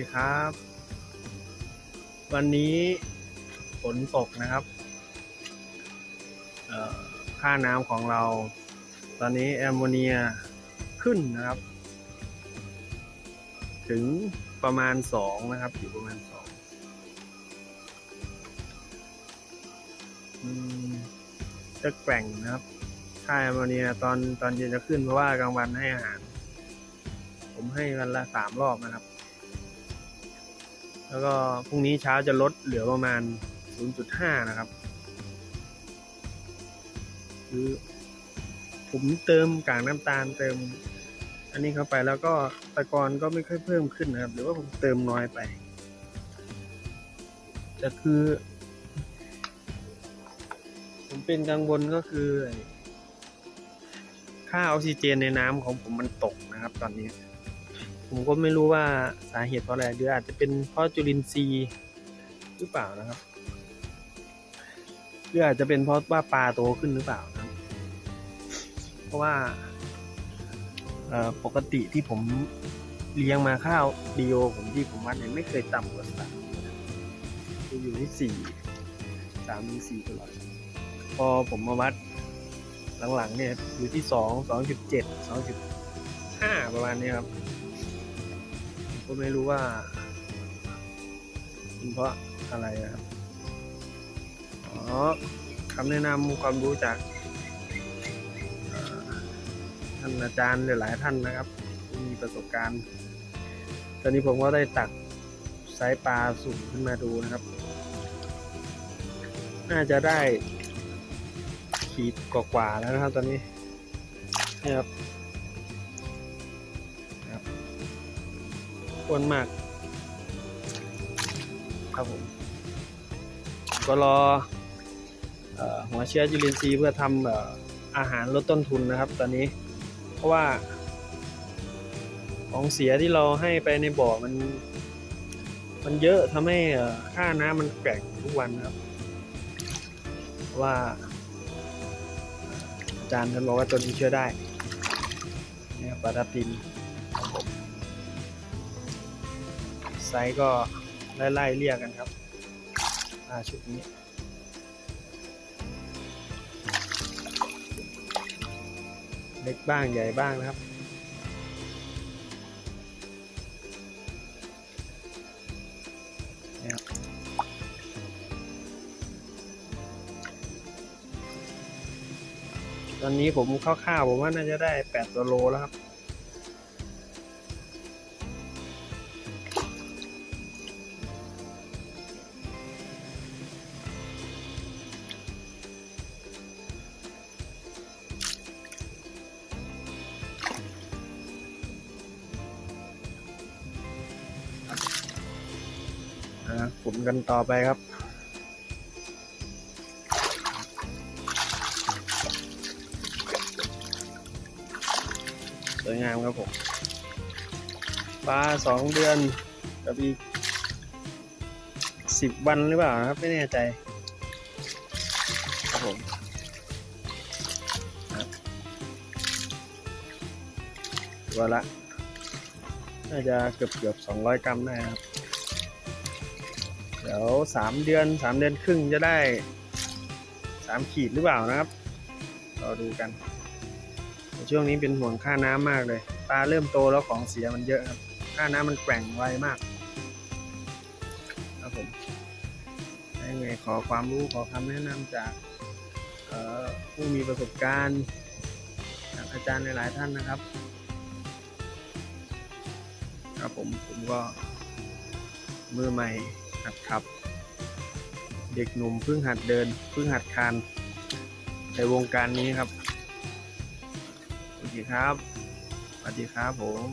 ดีครับ วันนี้ฝนตกนะครับเอ่อค่าน้ำของเรา ตอนนี้แอมโมเนียขึ้นนะครับ ถึงประมาณสองนะครับ อยู่ประมาณสองจะแกว่งนะครับค่าแอมโมเนียตอนตอนเย็นจะขึ้นเพราะว่ากลางวันให้อาหาร ผมให้วันละสามรอบนะครับ แล้วก็พรุ่งนี้เช้าจะลดเหลือประมาณ 0.5 นะครับ คือผมเติมกากน้ำตาลเติม อันนี้เข้าไปแล้วก็ตะกอนก็ไม่ค่อยเพิ่มขึ้นนะครับ หรือว่าผมเติมน้อยไปแต่คือ ผมเป็นกังวลก็คือไอ้ค่าออกซิเจนในน้ำของผมมันตกนะครับตอนนี้ ผมก็ไม่รู้ว่าสาเหตุเพราะอะไรหรืออาจจะเป็นเพราะจุลินทรีย์หรือเปล่านะครับหรืออาจจะเป็นเพราะว่าปลาโตขึ้นหรือเปล่านะครับ เพราะว่าปกติที่ผมเลี้ยงมาข้าวดีโอผมที่ผมวัดเนี่ยไม่เคยต่ำกว่าสามจะอยู่ที่สี่สามถึงสี่ตลอดพอผมมาวัดหลังๆเนี่ยอยู่ที่สองสองจุดเจ็ดสองจุดห้าประมาณนี้ครับ ก็ไม่รู้ว่าเป็นเพราะอะไรนะครับอ๋อคำแนะนำความรู้จากท่านอาจารย์หลายๆท่านนะครับ มีประสบการณ์ ตอนนี้ผมก็ได้ตักไซส์ปลาสุ่มขึ้นมาดูนะครับ น่าจะได้ขีดกว่าๆแล้วนะครับตอนนี้นี่ครับ อ้วนมาก ครับผม ก็รออหัวเชื้อจุลินทรีย์เพื่อทำออาหารลดต้นทุนนะครับ ตอนนี้ เพราะว่า ของเสียที่เราให้ไปในบ่อมัน มันเยอะทำให้ค่าน้ำมันแกว่งทุกวันนะครับ ว่าอาจารย์ท่านบอกว่าตัวนี้เชื่อได้นี่ยปลาทับทิมของผม ไซส์ก็ไล่ๆเรียกกันครับอ่าชุดนี้เล็กบ้างใหญ่บ้างนะครับเนี่ยครับ ตอนนี้ผมคร่าวๆผมว่าน่าจะได้ 8 ตัวโลแล้วครับ ขุนกันต่อไปครับสวยงามครับผมปลาสองเดือนกับอีกสิบวันหรือเปล่าครับ ไม่แน่ใจ ครับผมตัวละ น่าจะเกือบเกือบสองร้อยกรัมได้ครับ เดี๋ยวสามเดือนสามเดือนครึ่งจะได้สามขีดหรือเปล่านะครับรอดูกันช่วงนี้เป็นห่วงค่าน้ำมากเลย ปลาเริ่มโตแล้วของเสียมันเยอะครับ ค่าน้ำมันแกว่งไวมากครับผมยังไงขอความรู้ขอคำแนะนำจากผู้มีประสบการณ์จากอาจารย์หลาย ๆ ท่านนะครับ ครับผมผมก็มือใหม่ หัดขับ เด็กหนุ่มเพิ่งหัดเดินเพิ่งหัดคานในวงการนี้ครับสวัสดีครับสวัสดีครับผม